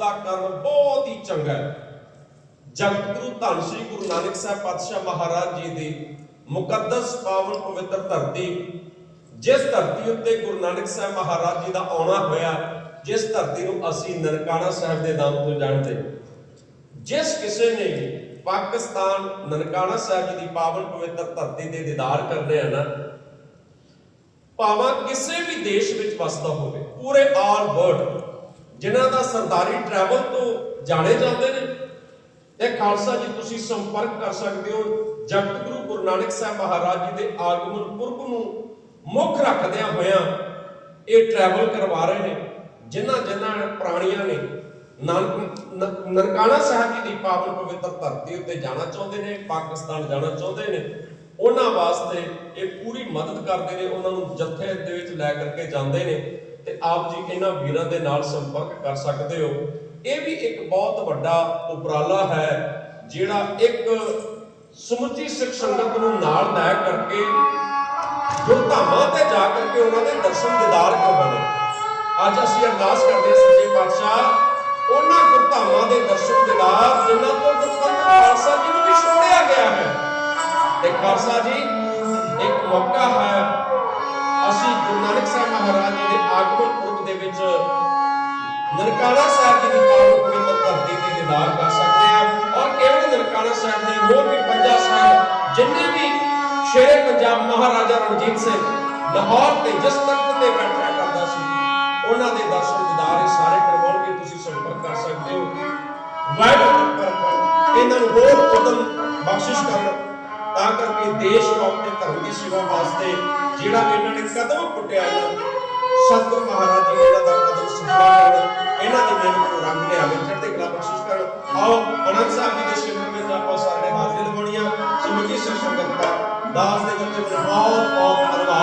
ਦਾ ਕਰਨ ਬਹੁਤ ਹੀ ਚੰਗਾ ਹੈ। ਜਗਤ ਗੁਰੂ ਧੰਨ ਸ੍ਰੀ ਗੁਰੂ ਨਾਨਕ ਸਾਹਿਬ ਪਾਤਸ਼ਾਹ ਮਹਾਰਾਜ ਜੀ ਦੀ ਮੁਕੱਦਸ ਪਾਵਨ ਪਵਿੱਤਰ ਧਰਤੀ, ਜਿਸ ਧਰਤੀ ਉੱਤੇ ਗੁਰੂ ਨਾਨਕ ਸਾਹਿਬ ਮਹਾਰਾਜ ਜੀ ਦਾ ਆਉਣਾ ਹੋਇਆ, ਜਿਸ ਧਰਤੀ ਨੂੰ ਅਸੀਂ ਨਨਕਾਣਾ ਸਾਹਿਬ ਦੇ ਨਾਮ ਤੋਂ ਜਾਣਦੇ। ਜਿਸ ਕਿਸੇ ਨੇ ਪਾਕਿਸਤਾਨ ਨਨਕਾਣਾ ਸਾਹਿਬ ਜੀ ਦੀ ਪਾਵਨ ਪਵਿੱਤਰ ਧਰਤੀ ਦੇ ਦੀਦਾਰ ਕਰਨੇ ਆ ਨਾ, ਭਾਵੇਂ ਕਿਸੇ ਵੀ ਦੇਸ਼ ਵਿੱਚ ਵਸਦਾ ਹੋਵੇ, ਪੂਰੇ ਆਲ ਵਰਲਡ ਜਿਨ੍ਹਾਂ ਦਾ ਸਰਦਾਰੀ ਟਰੈਵਲ ਤੋਂ ਜਾਣੇ ਜਾਂਦੇ ਨੇ। ਇਹ ਖਾਲਸਾ ਜੀ, ਤੁਸੀਂ ਸੰਪਰਕ ਕਰ ਸਕਦੇ ਹੋ। ਜਗਤ ਗੁਰੂ ਗੁਰੂ ਨਾਨਕ ਸਾਹਿਬ ਮਹਾਰਾਜ ਜੀ ਦੇ ਆਗਮਨ ਪੁਰਬ ਨੂੰ ਮੁੱਖ ਰੱਖਦਿਆਂ ਹੋਇਆਂ ਇਹ ਟਰੈਵਲ ਕਰਵਾ ਰਹੇ ਨੇ, ਜਿਨ੍ਹਾਂ ਜਿਨ੍ਹਾਂ ਪ੍ਰਾਣੀਆਂ ਨੇ। ਨਾਨਕ ਨਨਕਾਣਾ ਸਾਹਿਬ ਜੀ ਦੀ ਪਾਵਨ ਪਵਿੱਤਰ ਧਰਤੀ ਉੱਤੇ ਜਾਣਾ ਚਾਹੁੰਦੇ ਨੇ, ਪਾਕਿਸਤਾਨ ਜਾਣਾ ਚਾਹੁੰਦੇ ਨੇ। ਉਹਨਾਂ ਵਾਸਤੇ ਮਦਦ ਕਰਦੇ ਨੇ, ਉਹਨਾਂ ਨੂੰ ਜੱਥੇ ਦੇ ਵਿੱਚ ਲੈ ਕਰਕੇ ਜਾਂਦੇ ਨੇ ਤੇ ਆਪ ਜੀ ਇਹਨਾਂ ਵੀਰਾਂ ਦੇ ਨਾਲ ਸੰਪਰਕ ਕਰ ਸਕਦੇ ਹੋ। ਇਹ ਵੀ ਇੱਕ ਬਹੁਤ ਵੱਡਾ ਉਪਰਾਲਾ ਹੈ, ਜਿਹੜਾ ਇੱਕ ਸਮੁੱਚੀ ਸਿੱਖ ਸੰਗਤ ਨੂੰ ਨਾਲ ਲੈ ਕਰਕੇ ਗੁਰਧਾਮਾਂ ਤੇ ਜਾ ਕਰਕੇ ਉਹਨਾਂ ਦੇ ਦਰਸ਼ਨ ਦੀਦਾਰ ਕਰਵਾਉਣੇ ਅੱਜ ਅਸੀਂ ਅਰਦਾਸ ਕਰਦੇ ਹਾਂ ਸੱਚੇ ਪਾਤਸ਼ਾਹ, ਉਹਨਾਂ ਗੁਰਧਾਮਾਂ ਦੇ ਦਰਸ਼ਨ ਦੀਦਾਰ ਜਿਨ੍ਹਾਂ ਤੋਂ ਗੁਰਪੰਥ ਖਾਲਸਾ ਜੀ ਨੂੰ ਵੀ ਛੋੜਿਆ ਗਿਆ ਹੈ। ਤੇ ਖਾਲਸਾ ਜੀ ਇੱਕ ਮੌਕਾ ਹੈ, ਅਸੀਂ ਗੁਰੂ ਨਾਨਕ ਸਾਹਿਬ ਮਹਾਰਾਜ ਜੀ ਦੇ ਆਗਮਨ ਪੁਰਬ ਦੇ ਵਿੱਚ ਨਨਕਾਣਾ ਸਾਹਿਬ ਜੀ ਦੀ ਪਾਵਨ ਪਵਿੱਤਰ ਧਰਤੀ ਤੇ ਦੀਦਾਰ ਕਰ ਸਕਦੇ ਹਾਂ ਔਰ ਕੇਵਲ ਨਨਕਾਣਾ ਸਾਹਿਬ ਨਹੀਂ ਹੋਰ ਵੀ ਪੰਜਾ ਸਾਹਿਬ, ਜਿੰਨੇ ਵੀ ਸ਼ੇਰੇ ਪੰਜਾਬ ਮਹਾਰਾਜਾ ਰਣਜੀਤ ਸਿੰਘ ਲਾਹੌਰ ਤੇ ਜਿਸ ਤਖਤ ਤੇ ਬੈਠਿਆ ਕਰਦਾ ਸੀ, ਉਹਨਾਂ ਦੇ ਦਰਸ਼ਨ ਦੀਦਾਰ ਇਹ ਸਾਰੇ ਕਰਵਾਉਣਗੇ, ਤੁਸੀਂ ਸੰਪਰਕ ਕਰ ਸਕਦੇ ਹੋ। ਵਾਹਿਗੁਰੂ ਇਹਨਾਂ ਨੂੰ ਹੋਰ ਉਦਮ ਦੇਸ਼ ਕੌਮ ਦੇ ਧਰਮ ਦੀ ਸੇਵਾ ਵਾਸਤੇ ਜਿਹੜਾ ਇਹਨਾਂ ਨੇ ਕਦਮ ਪੁੱਟਿਆ ਹੈ, ਸਤਿਗੁਰ ਮਹਾਰਾਜ ਜੀ ਇਹਨਾਂ ਦਾ ਕਦਮ ਸਫਲਾ ਕਰਨ ਇਹਨਾਂ ਦੇ ਮੇਲ ਨੂੰ ਰੰਗ ਲਿਆਵੇ, ਚੜ੍ਹਦੇ ਕਲਾ ਬਖਸ਼ਿਸ਼ ਕਰ। ਆਓ, ਅਨੰਦ ਸਾਹਿਬ ਜੀ ਦੇ ਸਿਮਰਨ ਵਿੱਚ ਆਪਾਂ ਸਾਰੇ ਹਾਜ਼ਰ ਹੋਣੀਆਂ ਸਮੁੱਚੀ ਸੰਗਤ ਦਾ ਦਾਸ ਦੇ ਜੱਤੇ ਬਹੁਤ ਬਹੁਤ ਧੰਨਵਾਦ।